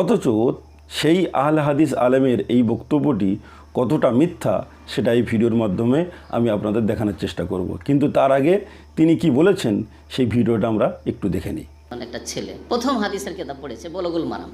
অথচ সেই আহলে হাদিস আলেমের এই বক্তব্যটি কতটা মিথ্যা, সেটা এই ভিডিওর মাধ্যমে আমি আপনাদের দেখানোর চেষ্টা করব। কিন্তু তার আগে তিনি কি বলেছেন, সেই ভিডিওটা আমরা একটু দেখে নিই। একটা ছেলে, প্রথম হাদিসের কেতাব পড়েছে, বলগুল মারাম।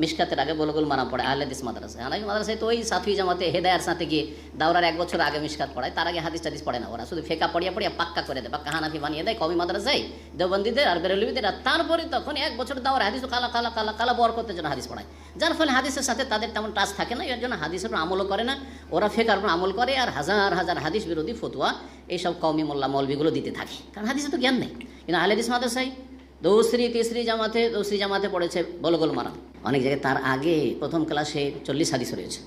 মিশকাতের আগে বলগুল মারাম পড়ে, আহলে হাদিস মাদ্রাসায় হানাফি মাদ্রাসায় তো ওই সাথী জামাতে হেদায়ার সাথে গিয়ে দাওরার এক বছর আগে মিশকাত পড়ায়, তার আগে হাদিস টাদিস পড়ে না ওরা, শুধু ফেকা পড়িয়া পড়িয়া পাক্কা করে দেয়, পাক্কা হানাফি বানিয়ে দেয় কবি মাদ্রাসায়, দেওবন্দিদের আর বেরলবিদের, আর তারপরে তখন এক বছর দাওয়ার হাদিস কালা কালা কালা কালা বর করতে জন্য হাদিস পড়ায়। যার ফলে হাদিসের সাথে তাদের তেমন টাচ থাকে না, এর জন্য হাদিসের আমলও করে না, ওরা ফেকার উপর আমল করে আর হাজার হাজার হাদিস বিরোধী ফতুয়া এইসব কওমি মোল্লা মৌলবিগুলো দিতে থাকে। কারণ হাদিসে তো জ্ঞান নেই। কিন্তু আহলে হাদিস মাদ্রাসায় দৌসরি তিসরি জামাতে দৌসরি জামাতে পড়েছে বলগোল মারাম অনেক জায়গায় তার আগে প্রথম ক্লাসে চল্লিশ হাদিস রয়েছে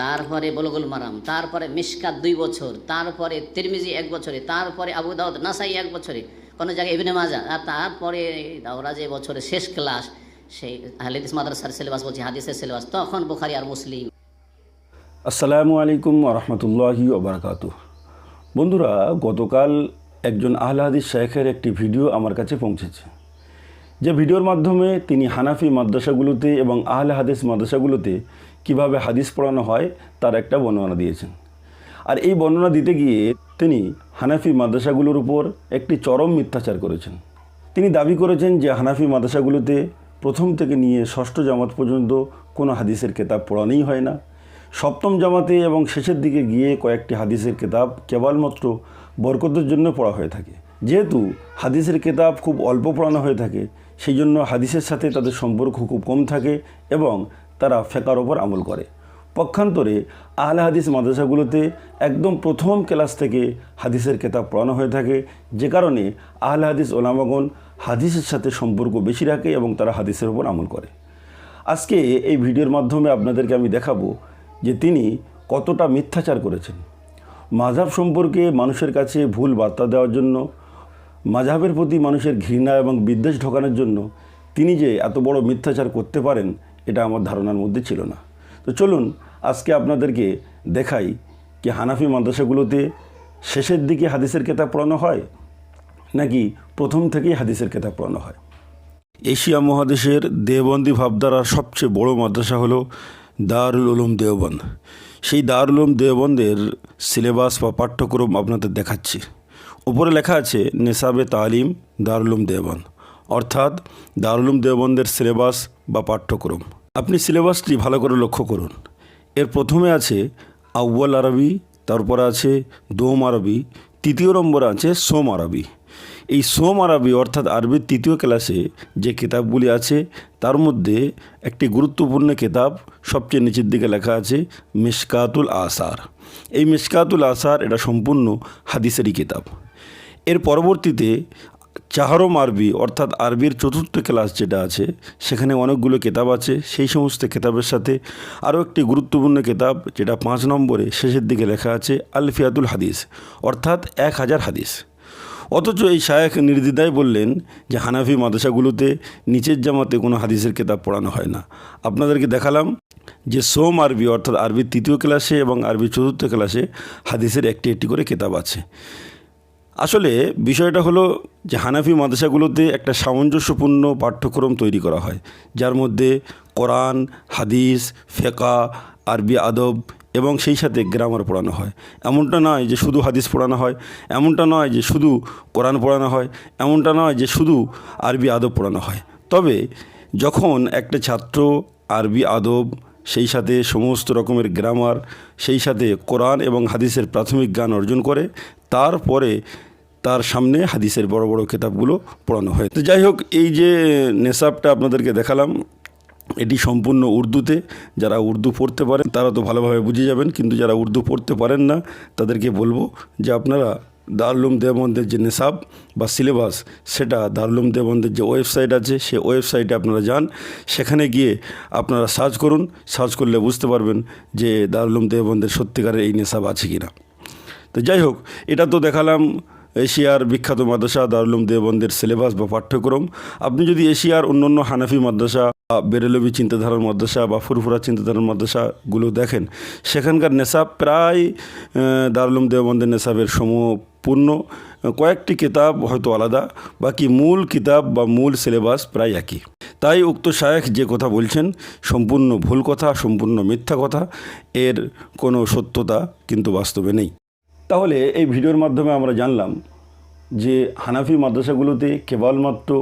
তারপরে বলগোল মারাম তারপরে মিসকাত দুই বছর তারপরে তিরমিজি এক বছরে তারপরে আবু দাউদ নাসাই এক বছরে কোনো জায়গায় ইবনে মাজা আর তারপরে ওরা যে বছরে শেষ ক্লাস সেই হালিদিস মাদ্রাসার সিলেবাস বলছি হাদিসের সিলেবাস তখন বুখারি আর মুসলিম আসসালামু আলাইকুম রহমতুল্লাহি ওবরাকাত বন্ধুরা, গতকাল একজন আহলে হাদিস শেখের একটি ভিডিও আমার কাছে পৌঁছেছে। যে ভিডিওর মাধ্যমে তিনি হানাফি মাদ্রাসাগুলোতে এবং আহলে হাদিস মাদ্রাসাগুলোতে কীভাবে হাদিস পড়ানো হয়, তার একটা বর্ণনা দিয়েছেন। আর এই বর্ণনা দিতে গিয়ে তিনি হানাফি মাদ্রাসাগুলোর উপর একটি চরম মিথ্যাচার করেছেন। তিনি দাবি করেছেন যে হানাফি মাদ্রাসাগুলোতে প্রথম থেকে নিয়ে ষষ্ঠ জামাত পর্যন্ত কোনো হাদিসের কেতাব পড়ানোই হয় না। সপ্তম জামাতে এবং শেষের দিকে গিয়ে কয়েকটি হাদিসের কেতাব কেবলমাত্র বরকতের জন্য পড়া হয়ে থাকে। যেহেতু হাদিসের কেতাব খুব অল্প পড়ানো হয়ে থাকে সেই জন্য হাদিসের সাথে তাদের সম্পর্ক খুব কম থাকে এবং তারা ফেকার ওপর আমল করে। পক্ষান্তরে আহলে হাদিস মাদ্রাসাগুলোতে একদম প্রথম ক্লাস থেকে হাদিসের কেতাব পড়ানো হয়ে থাকে, যে কারণে আহলে হাদিস ওলামাগণ হাদিসের সাথে সম্পর্ক বেশি রাখে এবং তারা হাদিসের ওপর আমল করে। আজকে এই ভিডিওর মাধ্যমে আপনাদেরকে আমি দেখাবো যে তিনি কতটা মিথ্যাচার করেছেন। মাঝাব সম্পর্কে মানুষের কাছে ভুল বার্তা দেওয়ার জন্য মাঝাবের প্রতি মানুষের ঘৃণা এবং বিদ্বেষ ঢোকানোর জন্য তিনি যে এত বড় মিথ্যাচার করতে পারেন, এটা আমার ধারণার মধ্যে ছিল না। তো চলুন, আজকে আপনাদেরকে দেখাই কি হানাফি মাদ্রাসাগুলোতে শেষের দিকে হাদিসের কেতাব পড়ানো হয়, নাকি প্রথম থেকেই হাদিসের কেতাব পড়ানো হয়? এশিয়া মহাদেশের দেওবন্দি ভাবধারার সবচেয়ে বড় মাদ্রাসা হলো দারুল উলুম দেওবন্দ। সেই দারুল উলুম দেওবন্দের সিলেবাস বা পাঠ্যক্রম আপনাদের দেখাচ্ছি। উপরে লেখা আছে নেশাবে তালিম দারুলুম দেবন অর্থাৎ দারুলুম দেবন্দের সিলেবাস বা পাঠ্যক্রম। আপনি সিলেবাসটি ভালো করে লক্ষ্য করুন। এর প্রথমে আছে আউ্বাল আরবি, তারপর আছে দোম আরবি, তৃতীয় নম্বরে আছে সোম আরবি। এই সোম আরবি অর্থাৎ আরবির তৃতীয় ক্লাসে যে কিতাবগুলি আছে, তার মধ্যে একটি গুরুত্বপূর্ণ কিতাব সবচেয়ে নিচের দিকে লেখা আছে মিশকাতুল আসার। এই মিশকাতুল আসার এটা সম্পূর্ণ হাদিসেরই কিতাব। এর পরবর্তীতে চাহরম আরবি অর্থাৎ আরবির চতুর্থ ক্লাস যেটা আছে, সেখানে অনেকগুলো কেতাব আছে। সেই সমস্ত কেতাবের সাথে আরও একটি গুরুত্বপূর্ণ কেতাব যেটা পাঁচ নম্বরে শেষের দিকে লেখা আছে, আলফিয়াতুল হাদিস, অর্থাৎ এক হাজার হাদিস। অথচ এই শায়েখ নির্দ্বিধায় বললেন যে হানাফি মাদ্রাসাগুলোতে নিচের জামাতে কোনো হাদিসের কেতাব পড়ানো হয় না। আপনাদেরকে দেখালাম যে সোম আরবি অর্থাৎ আরবির তৃতীয় ক্লাসে এবং আরবি চতুর্থ ক্লাসে হাদিসের একটি একটি করে কেতাব আছে। আসলে বিষয়টা হলো যে হানাফি মাদ্রাসাগুলোতে একটা সামঞ্জস্যপূর্ণ পাঠ্যক্রম তৈরি করা হয়, যার মধ্যে কোরআন, হাদিস ফেকা আরবি আদব এবং সেই সাথে গ্রামার পড়ানো হয়। এমনটা নয় যে শুধু হাদিস পড়ানো হয়, এমনটা নয় যে শুধু কোরআন পড়ানো হয়, এমনটা নয় যে শুধু আরবি আদব পড়ানো হয়। তবে যখন একটা ছাত্র আরবি আদব, সেই সাথে সমস্ত রকমের গ্রামার, সেই সাথে কোরআন এবং হাদিসের প্রাথমিক জ্ঞান অর্জন করে, তারপরে তার সামনে হাদিসের বড় বড় কিতাবগুলো পড়ানো হয়। তো যাই হোক, এই যে নেশাবটা আপনাদেরকে দেখালাম এটি সম্পূর্ণ উর্দুতে। যারা উর্দু পড়তে পারেন, তারা তো ভালোভাবে বুঝে যাবেন। কিন্তু যারা উর্দু পড়তে পারেন না, তাদেরকে বলব যে আপনারা দারুলুম দেবন্দের যে নেশাব বা সিলেবাস, সেটা দারুলুম দেবন্দের যে ওয়েবসাইট আছে সে ওয়েবসাইটে আপনারা যান। সেখানে গিয়ে আপনারা সার্চ করুন। সার্চ করলে বুঝতে পারবেন যে দারুলুম দেবন্দের সত্যিকারের এই নেশাব আছে কি না তো যাই হোক, এটা তো দেখালাম এশিয়ার বিখ্যাত মাদ্রাসা দারুলুম দেওবন্দের সিলেবাস বা পাঠ্যক্রম। আপনি যদি এশিয়ার অন্য অন্য হানাফি মাদ্রাসা বেরেলবি চিন্তাধারার মাদ্রাসা বা ফুরফুরা চিন্তাধারার মাদ্রাসাগুলো দেখেন, সেখানকার নেশাব প্রায় দারুলুম দেওবন্দের নেশাবের সমপূর্ণ। কয়েকটি কিতাব হয়তো আলাদা, বাকি মূল কিতাব বা মূল সিলেবাস প্রায় একই। তাই উক্ত শায়েখ যে কথা বলছেন, সম্পূর্ণ ভুল কথা, সম্পূর্ণ মিথ্যা কথা, এর কোনো সত্যতা কিন্তু বাস্তবে নেই। তাহলে এই ভিডিওর মাধ্যমে আমরা জানলাম যে হানাফি মাদ্রাসাগুলোতে কেবলমাত্র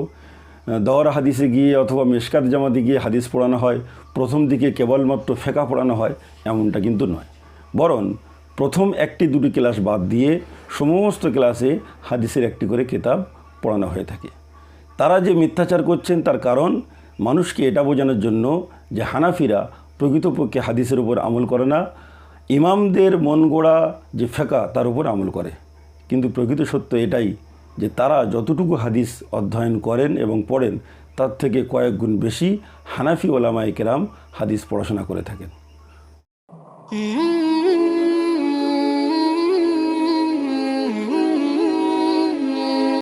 আহ, হাদিসে গিয়ে অথবা মেশকাত জামাতে গিয়ে হাদিস পড়ানো হয় প্রথম দিকে কেবলমাত্র ফেকা পড়ানো হয় এমনটা কিন্তু নয়। বরং প্রথম একটি দুটি ক্লাস বাদ দিয়ে সমস্ত ক্লাসে হাদিসের একটি করে কিতাব পড়ানো হয়ে থাকে। তারা যে মিথ্যাচার করছেন তার কারণ মানুষকে এটা বোঝানোর জন্য যে হানাফিরা প্রকৃতপক্ষে হাদিসের উপর আমল করে না ইমামদের মন গড়া যে ফেকা তার উপর আমল করে। কিন্তু প্রকৃত সত্য এটাই যে তারা যতটুকু হাদিস অধ্যয়ন করেন এবং পড়েন, তার থেকে কয়েক গুণ বেশি হানাফি ওলামায়ে কেরাম হাদিস পড়াশোনা করে থাকেন.